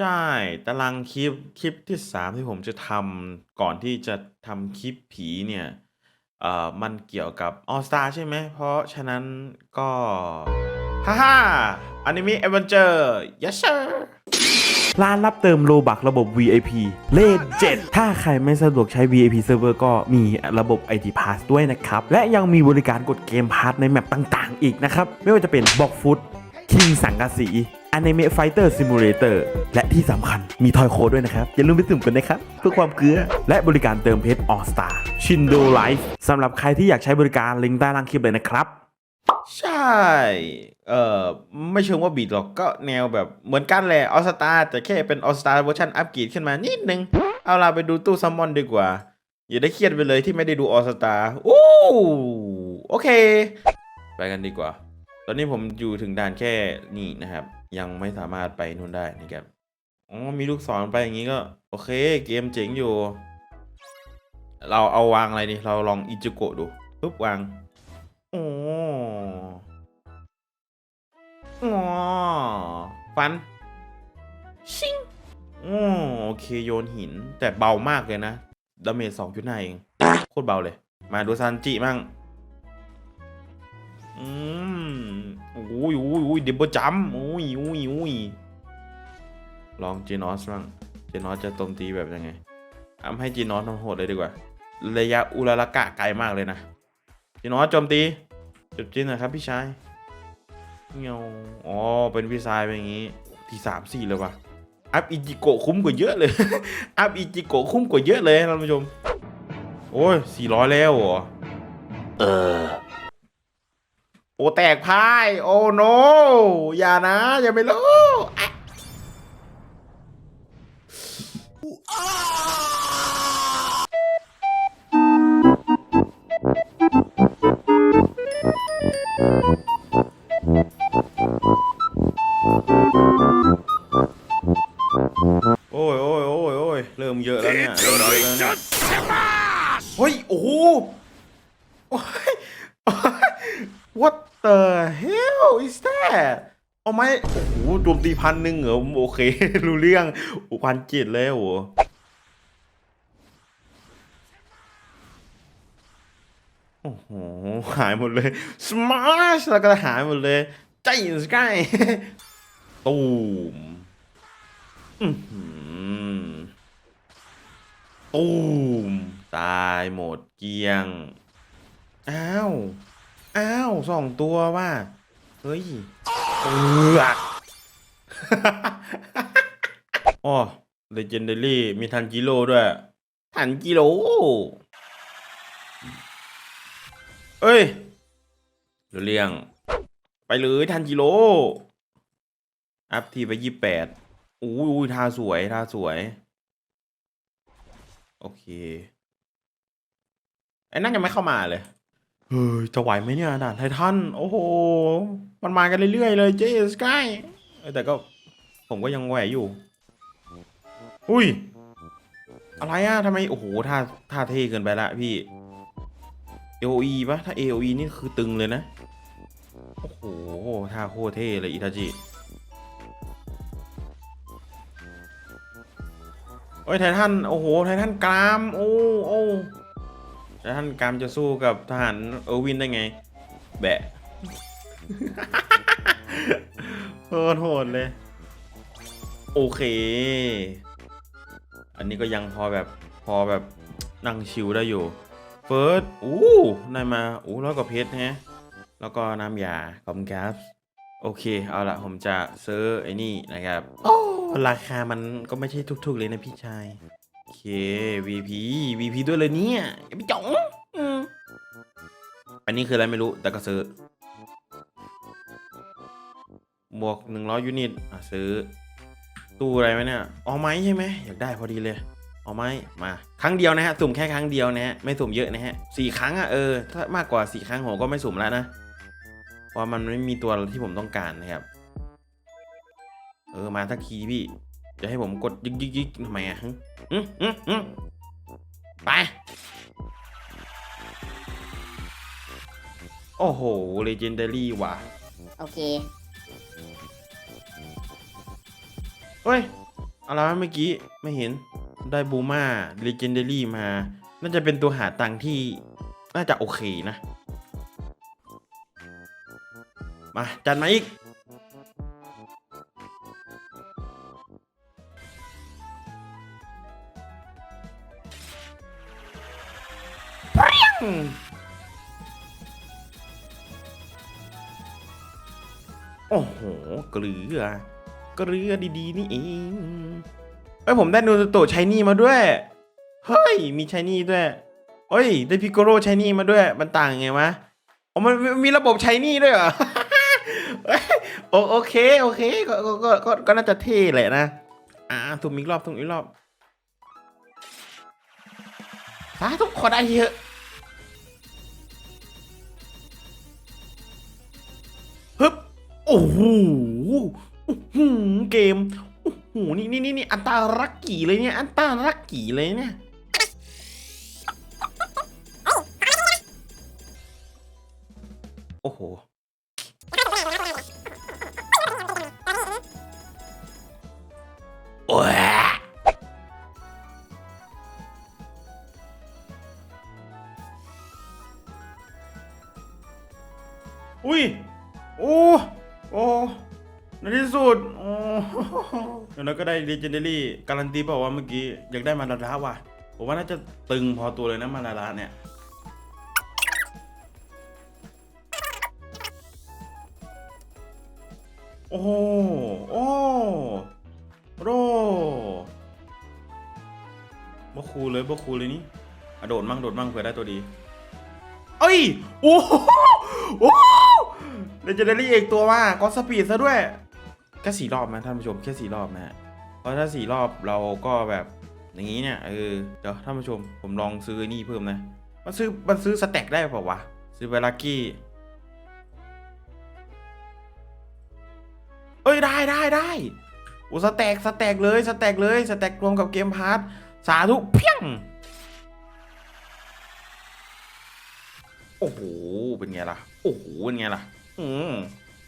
ใช่ ตารางคลิป คลิปที่ 3 ที่ผมจะทำก่อนที่จะทำคลิปผีเนี่ย เอ่อ มันเกี่ยวกับ All Star ใช่ไหม เพราะฉะนั้นก็ ฮ่าฮ่า Anime Adventure Yes sir ร้านรับเติมโลบักระบบ VIP เลข7ถ้าใครไม่สะดวกใช้ VIP Server ก็มีระบบ ID Pass ด้วยนะครับ และยังมีบริการกดเกมพาร์ทในแมปต่างๆ อีกนะครับ ไม่ว่าจะเป็นบ็อกฟุต คิงสังกะสี Anime Fighter Simulator และที่สำคัญมีทอยโค้ดด้วยนะครับ อย่าลืมไปสุ่มกันนะครับ เพื่อความเกลือ และบริการเติมเพชร All Star Shindo Life สำหรับใครที่อยากใช้บริการลิงก์ใต้ล่างคลิปเลยนะครับ ใช่ เอ่อ ไม่เชิงว่าบีดหรอกก็แนวแบบเหมือนกันแหละออสตาแต่แค่เป็นออสตาเวอร์ชันอัปเกรดขึ้นมานิดนึง เอาเราไปดูตู้ซัมมอนดีกว่า อย่าได้เครียดไปเลยที่ไม่ได้ดูออสตาอู้โอเค ไปกันดีกว่า อนนี้ผมอยู่ถึงด่านแค่นี่นะครับ ยังไม่สามารถไปนู่นได้นะครับอ๋อมีลูกศรไปอย่างนี้ก็ โอเค เกมเจ๋งอยู่ เราเอาวางอะไรดีเราลองอิจิโกะดูปุ๊บวางโอ้อ๋อฟันชิงโอ้โอเคโยนหิน แต่เบามากเลยนะดาเมจสองจุดห้าเองโคตรเบาเลย มาดูซันจิมั่งอืม โอ้ยโอ้ยโอ้ยเดบเบิลจัมโอ้ยโอ้ยโอ้ยลองจีนอสบ้างจีนอสจะโจมตีแบบยังไงทำให้จีนอสมันโหดเลยดีกว่า ระยะอุลาละกะไกลมากเลยนะจีนอสโจมตีจุดจีนหนะครับพี่ชายเงาอ๋อเป็นพี่ชายเป็นอย่างงี้ ที่สามสี่เลยว่ะอัพอิจิโกะคุ้มกว่าเยอะเลย อัพอิจิโกะคุ้มกว่าเยอะเลยท่านผู้ชม โอ้ยสี่ร้อยแล้วเหรอ เออ โอ้แตกพาย โอ้โน อย่านะ อย่าไปรู้โอ้ยโอ้ยโอ้ยโอ้ยเริ่มเยอะแล้วเนี่ยเริ่มเยอะแล้วเนี่ยเฮ้ย โอ้โห What the hell is that เอาไหมโอ้โหโจมตีพันหนึ่งเหรอโอเค รู้เรื่องโอ้พันเจ็ดแล้วโอ้โหหายหมดเลย smash แล้วก็หายหมดเลย ใจสกายตูมอื้อหือตูม ตายหมดเกลียง อ้าว อ้าวสองตัวว่ะเฮ้ยเอือกอ๋อ legendary มีทันจิโร่ด้วย ทันจิโร่เอ้ยเดี๋ยวเรียง ไปเลยทันจิโร่อัพทีไปยี่แปดอู้ยอุ้ยท่าสวยท่าสวย โอเคไอ้นั่นยังไม่เข้ามาเลย เฮ้ยจะไหวไหมเนี่ยด่านไททันโอ้โห มันมากันเรื่อยๆเลยเจสกายแต่ก็ผมก็ยังไหวอยู่ อุ้ย อะไรอะทำไม โอ้โหท่าท่าเท่เกินไปละพี่ AOE ปะถ้า AOE นี่คือตึงเลยนะ โอ้โหท่าโคตรเท่เลยอิทาจิโอ้ยไททัน โอ้โห ไททันกราม โอ้ โอ้ แล้วท่านกามจะสู้กับทหารเออร์วินได้ไง แบะโหดโหดเลย โอเค อันนี้ก็ยังพอแบบพอแบบนั่งชิวได้อยู่เฟิร์สอู้ได้มาอู้แล้วก็เพชรฮะแล้วก็น้ำยาขอบคุณครับโอเค เอาละผมจะซื้อไอ้นี่นะครับ โอ้ ราคามันก็ไม่ใช่ทุกๆเลยนะพี่ชายโอเค VP VP ด้วยเลยเนี่ยอย่าไปจ่องอืมอันนี้คืออะไรไม่รู้แต่ก็ซื้อบวกหนึ่งร้อยยูนิตอะซื้อ ตู้อะไรไหมเนี่ยเอาไหมใช่ไหมอยากได้พอดีเลยเอาไหมมาครั้งเดียวนะฮะสุ่มแค่ครั้งเดียวนะฮะไม่สุ่มเยอะนะฮะสี่ครั้งอะเออถ้ามากกว่าสี่ครั้งผมก็ไม่สุ่มแล้วนะเพราะมันไม่มีตัวที่ผมต้องการนะครับเออมาทักทีพี่ จะให้ผมกดยึกยึกยึกทำไมอะหึอืมอืมอืมไป โอ้โห legendary ว่ะ โอเคเฮ้ย อะไรวะเมื่อกี้ไม่เห็นได้บูมาเลเจนเดอรี่มา น่าจะเป็นตัวหาตังค์ที่ น่าจะโอเคนะ มา จัดมาอีก เกลือ เกลือดีๆนี่เองเอ้ยผมได้นูโตะชายนี่มาด้วย เฮ้ย มีชายนี่ด้วยเอ้ย ได้พิกโกโรชายนี่มาด้วย มันต่างไงวะอ๋อมันมันมีระบบชายนี่ด้วยเหรอโอโอเคโอเคก็ก็ก็ก็น่าจะเท่แหละนะ อ่าถุงอีกรอบถุงอีกรอบสาธุขอได้เยอะฮึบโอ้โห เกมโอ้โหนี่นี่นี่นี่อันตารักกี่เลยเนี่ย อันตารักกี่เลยเนี่ยโอ้โห แล้วก็ได้ Legendary การันตีเปล่าว่าเมื่อกี้อยากได้มาดาระว่ะผมว่าน่าจะตึงพอตัวเลยนะมาดาระเนี่ยโอ้โอ้โรบ่คูเลยบ่คูเลยนี่อะโดดมั่งโดดมั่งเผื่อได้ตัวดี เอ้ย โอ้โหโอ้เลเดารี่เอกตัวว่าก็สปีดซะด้วย แค่สี่รอบนะท่านผู้ชมแค่สี่รอบนะฮะเพราะถ้าสี่รอบเราก็แบบอย่างนี้เนี่ยเออเดี๋ยวท่านผู้ชมผมลองซื้อนี่เพิ่มนะมันซื้อมันซื้อสแต็กได้เปล่าวะซื้อไปลักกี้เอ้ยได้ได้ได้โอ้สแต็กสแต็กเลยสแต็กเลยสแต็กรวมกับเกมพาร์ทสาธุเพียงโอ้โหเป็นไงล่ะโอ้โหเป็นไงล่ะอืม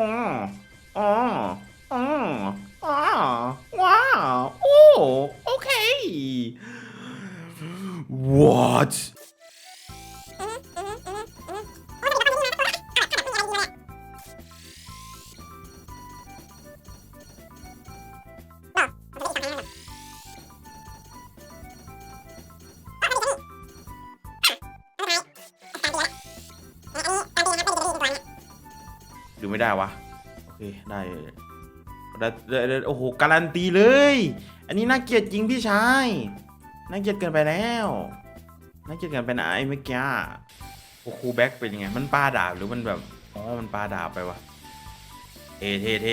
อ๋ออ๋ออ๋ออ๋อ ไม่ได้วะ โอเค ได้ได้ได้โอ้โห การันตีเลย อันนี้น่าเกลียดจริงพี่ชาย น่าเกลียดเกินไปแล้ว น่าเกลียดเกินไปไหนเมื่อกี้โอ้โหแบ็คเป็นยังไง มันปลาดาบหรือมันแบบ อ๋อ มันปลาดาบไปวะเทเท่เท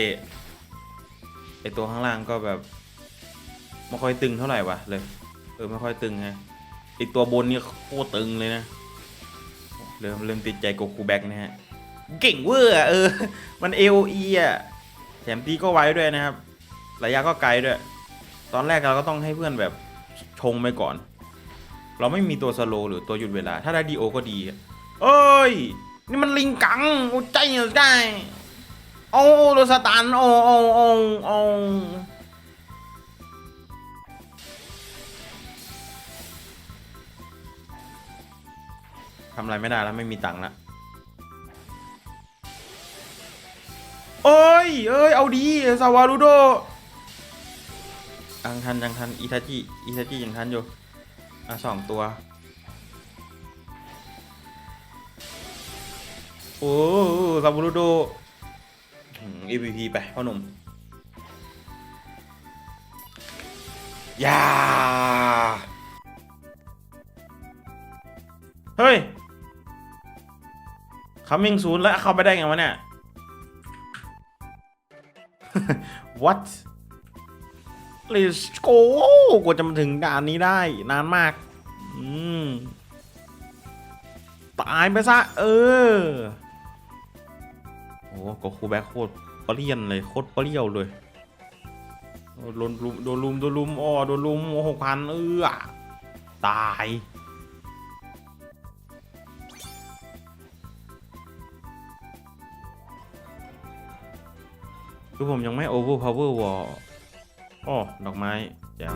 ไอตัวข้างล่างก็แบบไม่ค่อยตึงเท่าไหร่วะเลย เออไม่ค่อยตึงไงไอตัวบนนี่โคตรตึงเลยนะ เริ่มเริ่มติดใจโกคูแบ็กนะฮะ เก่งเวอร์เออ มัน AOE อะแถมตีก็ไวด้วยนะครับ ระยะก็ไกลด้วย ตอนแรกเราก็ต้องให้เพื่อนแบบชงไปก่อน เราไม่มีตัวสโลหรือตัวหยุดเวลา ถ้าได้ดีโอก็ดีเอ้ย นี่มันลิงกังโอ้ใจเหรอได้โอ้โดสตันโอ้โอ้โอ้โอ้ทำอะไรไม่ได้แล้วไม่มีตังค์แล้ว เอ้ย เอาดีซาวารุโดยังทันยังทัน อิทาจิ อิทาจิยังทันอยู่ อะสองตัว โอ้ซาวารุโดอืม EVP ไปพ่อหนุ่มย่าเฮ้ย coming soon แล้วเข้าไปได้ไงวะเนี่ย what let's go กว่าจะมาถึงด่านนี้ได้นานมาก อืม ตายไปซะ เออ โอ้โกคูแบ็คโคตรเปรี้ยนเลยโคตรเปรี้ยวเลย โดนลุมโดนลุมโดนลุมอ๋อโดนลุมหกพันเออตาย คือผมยังไม่ overpower wall โอ้ดอกไม้แจ๋ว